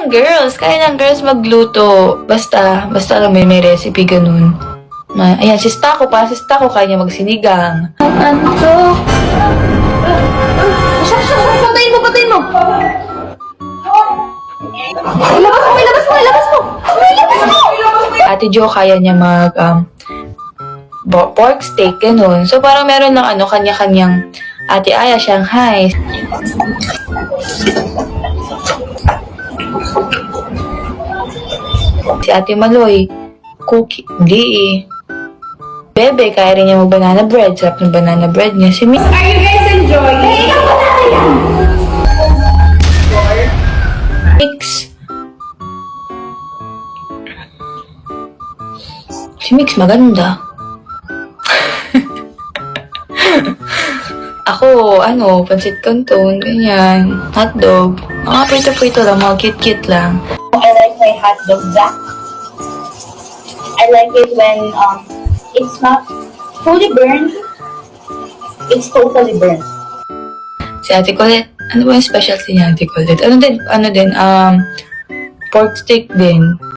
ng girls. Kaya ng girls magluto. Basta, basta lang may, may recipe ganun. Ma, ayan, si Stako pa. Si Stako kaya niya magsinigang. Ano to? Patayin mo, patayin mo! Ilabas mo, ilabas mo, ilabas mo! Ilabas mo! Ate Jo kaya niya mag um, pork steak, ganun. So, parang meron ng ano, kanya-kanyang Ate Aya, Shanghai. Si Ate Maloy, cookie, hindi eh. Bebe, kaya rin niya mag-banana bread. Sarap ng banana bread niya. Si Mi- Are you guys enjoying? Mix. Si Mix maganda. Ako, ano, pansit canton, ganyan, hotdog. Mga prito-prito lang, mga cute-cute lang. My hot dog black. I like it when um it's not fully burned. It's totally burnt. Si Ate Colette, ano ba yung specialty niya, Ate Colette? Ano din, ano din, um, pork steak din.